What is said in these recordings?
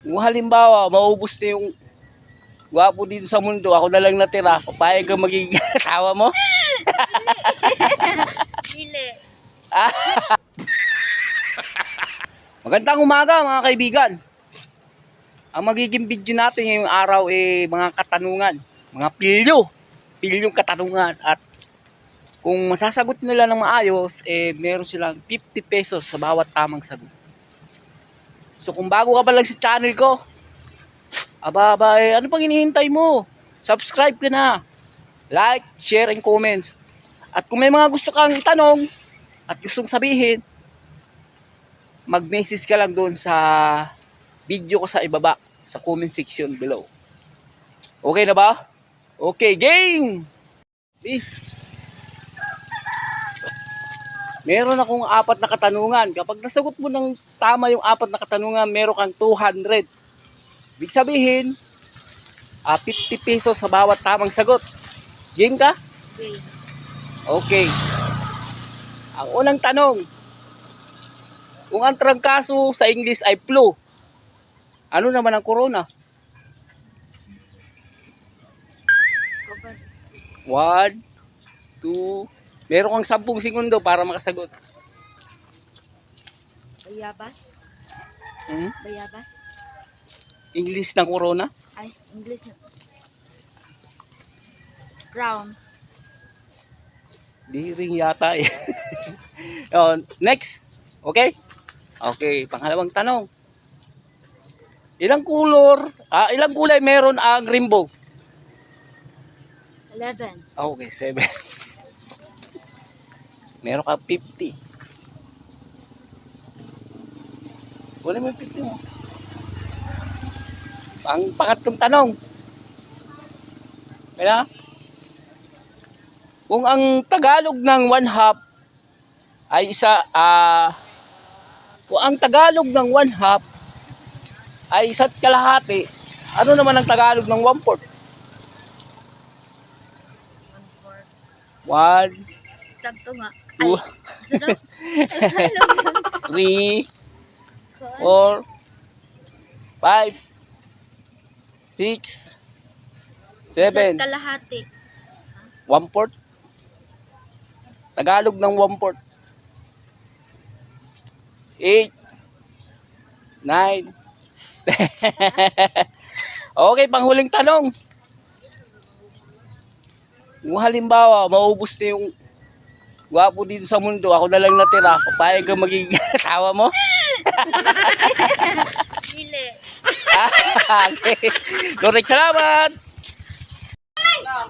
Kung halimbawa, maubos na yung gwapo dito sa mundo, ako na lang natira, papayag ka maging asawa mo? Dili. Magandang umaga mga kaibigan. Ang magiging video natin ngayong araw ay mga katanungan, mga pilyo, pilyong katanungan at kung masasagot nila ng maayos, eh meron silang 50 pesos sa bawat tamang sagot. So kung bago ka pa lang sa channel ko, aba, aba, eh, ano pang hinihintay mo? Subscribe ka na. Like, share, and comments. At kung may mga gusto kang itanong at gustong sabihin, mag-message ka lang doon sa video ko sa ibaba, sa comment section below. Okay na ba? Okay, game! Please. Meron akong apat na katanungan. Kapag nasagot mo ng tama yung apat na katanungan, meron kang 200. Ibig sabihin, ah, 50 pesos sa bawat tamang sagot. Game ka? Okay. Okay. Ang unang tanong, kung ang trangkaso sa English ay flu, ano naman ang corona? One, two, meron kang 10 segundo para makasagot. Bayabas. Hmm? Bayabas. English ng corona? Ay, English na. Brown. Di ring yata eh. oh, next. Okay? Okay, pangalawang tanong. Ilang kulor, ah, ilang kulay meron ang rainbow? 11. Ah, Okay, 7. Meron ka 50. Wala mo yung 50 mo. Ang pangatlong tanong. Kaya, kung ang Tagalog ng one half ay isa, ah, kung ang Tagalog ng one half ay isa't kalahati, ano naman ang Tagalog ng one fourth? One, Sakto nga. Two, three, four, five, six, seven, Isa't kalahati. one fourth. Tagalog ng one fourth. Eight, nine, okay, panghuling tanong. Kung halimbawa, maubos na yung gwapo dito sa mundo, ako na lang natira, papayag ka maging asawa mo? Okay. Correct, salamat. Ano?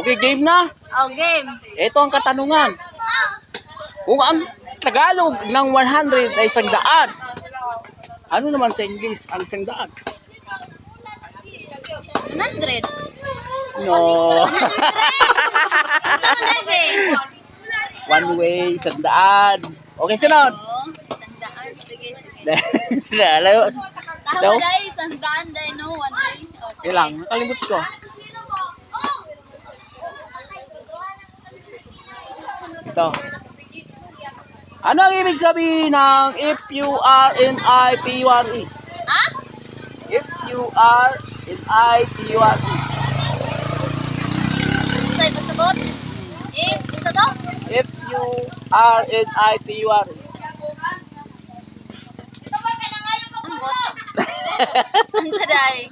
Okay, game na. Oh, game. Ito ang katanungan. Kung ang Tagalog ng 100 ay isang daan, ano naman sa English ang isang daan? 100. No. Ano ba? One way, isang daan. Okay, sunod. Isang daan. Sige, sige. Daw? dahil isang daan dahil no one way. Oh, sige. yun lang, nakalimut ko. Ito. Ano ang ibig sabihin ng if you are in I P U R E? Ha? If you are in I P U R E. Sa iba sagot? If, isa to? If you are in I P U R E. Ang bot. Unsa dahil?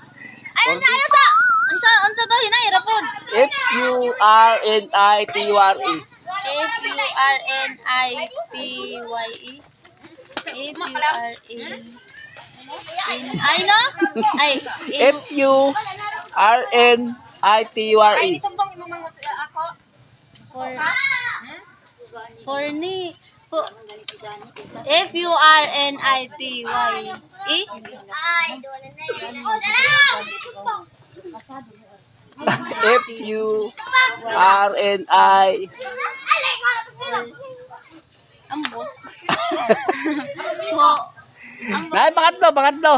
Ay, unsa, ano sa? Unsa, unsa to? Hinay, rapon. If you are in I P U R E. F-U-R-N-I-P-Y-E. F-U-R-N... In, ay, no? Ay, If you are in I P U R E. for, for ni, for, F-U-R-N-I-T-Y-E. If you are in I Ang bot. Po, ang bot. Nay, pangatlo, pangatlo.